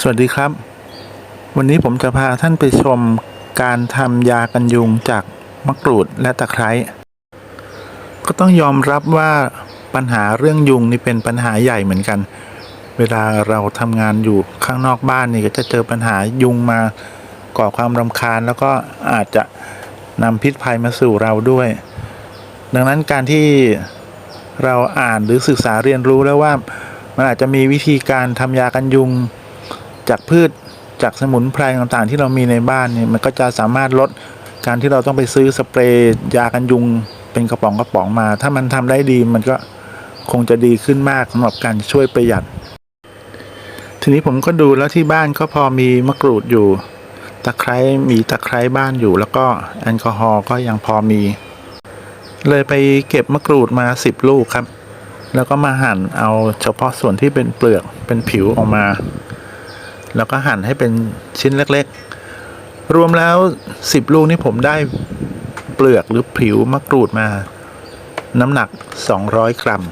สวัสดีครับ วันนี้ผมจะพาท่านไปชมการทำยากันยุงจากมะกรูดและตะไคร้ ก็ต้องยอมรับว่าปัญหาเรื่องยุงนี่เป็นปัญหาใหญ่เหมือนกัน เวลาเราทำงานอยู่ข้างนอกบ้านนี่ก็จะเจอปัญหายุงมาก่อความรำคาญ แล้วก็อาจจะนำพิษภัยมาสู่เราด้วย ดังนั้นการที่เราอ่านหรือศึกษาเรียนรู้แล้วว่ามันอาจจะมีวิธีการทำยากันยุง จากพืชจากสมุนไพรต่างๆ ที่เรามีในบ้านเนี่ยมันก็จะสามารถลดการที่เราต้องไปซื้อสเปรย์ยากันยุงเป็นกระป๋องกระป๋องมา ถ้ามันทำได้ดีมันก็คงจะดีขึ้นมากสำหรับการช่วยประหยัด ทีนี้ผมก็ดูแล้วที่บ้านก็พอมีมะกรูดอยู่ ตะไคร้มีตะไคร้บ้านอยู่ แล้วก็แอลกอฮอล์ก็ยังพอมี เลยไปเก็บมะกรูดมาสิบลูกครับ แล้วก็มาหั่นเอาเฉพาะส่วนที่เป็นเปลือกเป็นผิวออกมา แล้วก็หั่นให้เป็นชิ้นเล็กๆ รวมแล้วสิบลูกนี่ผมได้เปลือกหรือผิวมะกรูดมา น้ำหนัก 200 กรัม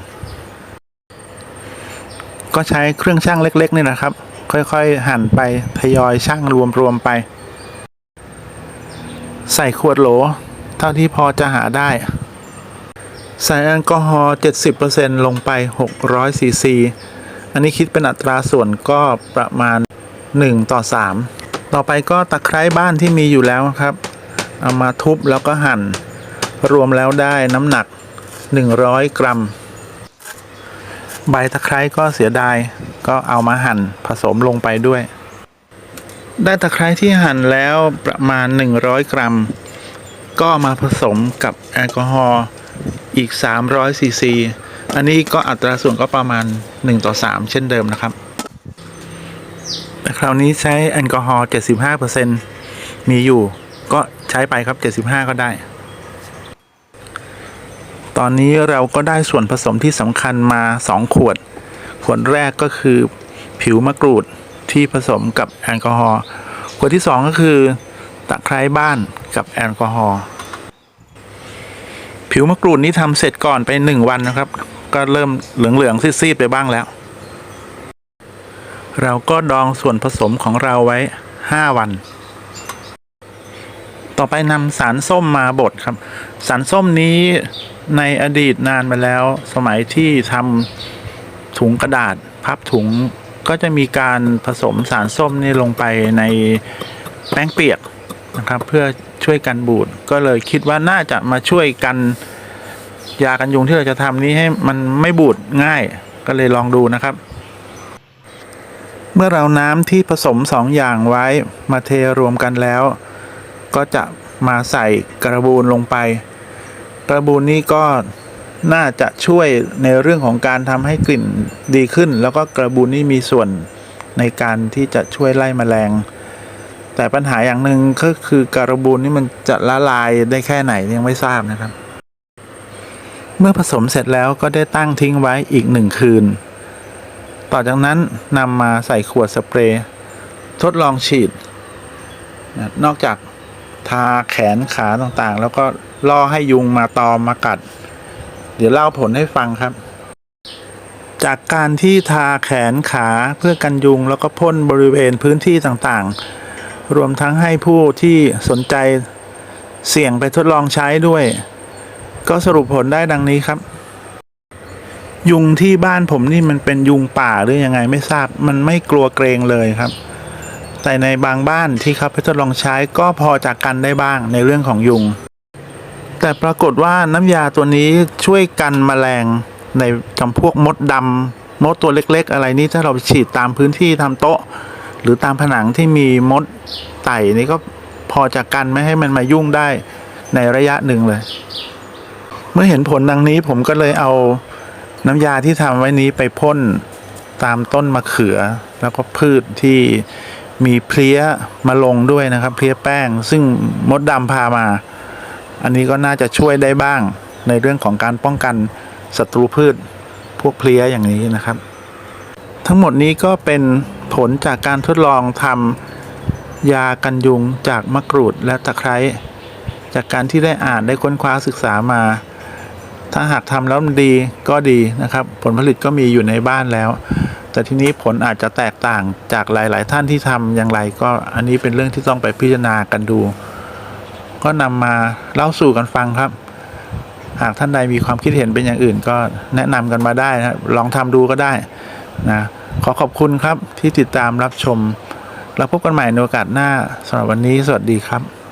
ก็ใช้เครื่องชั่งเล็กๆนี่นะครับ ค่อยๆหั่นไปทยอยชั่งรวมๆไป ใส่ขวดโหล เท่าที่พอจะหาได้ใส่แอลกอฮอล์ 70%ลงไป 600ซีซี อันนี้คิดเป็นอัตราส่วนก็ประมาณ 1 ต่อ 3 ต่อไปก็ตะไคร้บ้านที่มีอยู่แล้วครับ เอามาทุบแล้วก็หั่น รวมแล้วได้น้ำหนัก 100 กรัม ใบตะไคร้ก็เสียดาย ก็เอามาหั่นผสมลงไปด้วย ได้ตะไคร้ที่หั่นแล้วประมาณ 100 กรัม ก็มาผสมกับแอลกอฮอล์อีก 300ซีซี อันนี้ก็อัตราส่วนก็ประมาณ 1 ต่อ 3 เช่นเดิมนะครับ คราวนี้ใช้แอลกอฮอล์75%มีอยู่ ก็ใช้ไปครับ 75 ก็ได้ ตอนนี้เราก็ได้ส่วนผสมที่สำคัญมา 2 ขวด ขวดแรกก็คือผิวมะกรูดที่ผสมกับแอลกอฮอล์ขวดที่ 2 ก็คือตะไคร้บ้านกับแอลกอฮอล์ผิวมะกรูดนี้ทำเสร็จก่อนไปหนึ่งวันนะครับ ก็เริ่มเหลืองๆซีดๆไปบ้างแล้ว เราก็ดองส่วนผสมของเราไว้ 5 วัน ต่อไปนำสารส้มมาบดครับ สารส้มนี้ในอดีตนานมาแล้ว สมัยที่ทำถุงกระดาษพับถุงก็จะมีการผสมสารส้มนี่ลงไปในแป้งเปียกนะครับ เพื่อช่วยกันบูดก็เลยคิดว่าน่าจะมาช่วยกันยากันยุงที่เราจะทำนี้ให้มันไม่บูดง่ายก็เลยลองดูนะครับ เมื่อเราน้ำที่ผสมสองอย่างไว้มาเทรวมกันแล้ว ก็จะมาใส่กระบูนลงไป กระบูนนี้ก็น่าจะช่วยในเรื่องของการทำให้กลิ่นดีขึ้น แล้วก็กระบูนนี้มีส่วนในการที่จะช่วยไล่แมลง แต่ปัญหาอย่างหนึ่งก็คือกระบูนนี่มันจะละลายได้แค่ไหนยังไม่ทราบนะครับ เมื่อผสมเสร็จแล้วก็ได้ตั้งทิ้งไว้อีกหนึ่งคืน ต่อจากนั้นนำมาใส่ขวดสเปรย์ทดลองฉีด นอกจากทาแขนขาต่างๆ แล้วก็ล่อให้ยุงมาตอมมากัด เดี๋ยวเล่าผลให้ฟังครับ จากการที่ทาแขนขาเพื่อกันยุงแล้วก็พ่นบริเวณพื้นที่ต่างๆ รวมทั้งให้ผู้ที่สนใจเสี่ยงไปทดลองใช้ด้วย ก็สรุปผลได้ดังนี้ครับ ยุงที่บ้านผมนี่มันเป็นยุงป่าหรือยังไงไม่ทราบ มันไม่กลัวเกรงเลยครับ แต่ในบางบ้านที่เขาไปทดลองใช้ก็พอจากกันได้บ้างในเรื่องของยุง แต่ปรากฏว่าน้ำยาตัวนี้ช่วยกันแมลงในจำพวกมดดำมดตัวเล็ก ๆ อะไรนี่ถ้าเราฉีดตามพื้นที่ทำโต๊ะ หรือตามผนังที่มีมดไต่นี่ก็พอจากกันไม่ให้มันมายุ่งได้ในระยะหนึ่งเลย เมื่อเห็นผลดังนี้ผมก็เลยเอา น้ำยาที่ทำไว้นี้ไปพ่นตามต้นมะเขือ แล้วก็พืชที่มีเพลี้ยมาลงด้วยนะครับ เพลี้ยแป้ง ซึ่งมดดำพามา อันนี้ก็น่าจะช่วยได้บ้างในเรื่องของการป้องกันศัตรูพืช พวกเพลี้ยอย่างนี้นะครับ ทั้งหมดนี้ก็เป็นผลจากการทดลองทำยากันยุงจากมะกรูดและตะไคร้จากการที่ได้อ่านได้ค้นคว้าศึกษามา ถ้าหากทำแล้วมันดีก็ดีนะครับ ผลผลิตก็มีอยู่ในบ้านแล้ว แต่ทีนี้ผลอาจจะแตกต่างจากหลาย ๆ ท่านที่ทำอย่างไร ก็อันนี้เป็นเรื่องที่ต้องไปพิจารณากันดู ก็นำมาเล่าสู่กันฟังครับ หากท่านใดมีความคิดเห็นเป็นอย่างอื่น ก็แนะนำกันมาได้นะลองทำดูก็ได้นะขอขอบคุณครับที่ติดตามรับชมแล้วพบกันใหม่ในโอกาสหน้าสำหรับวันนี้ สวัสดีครับ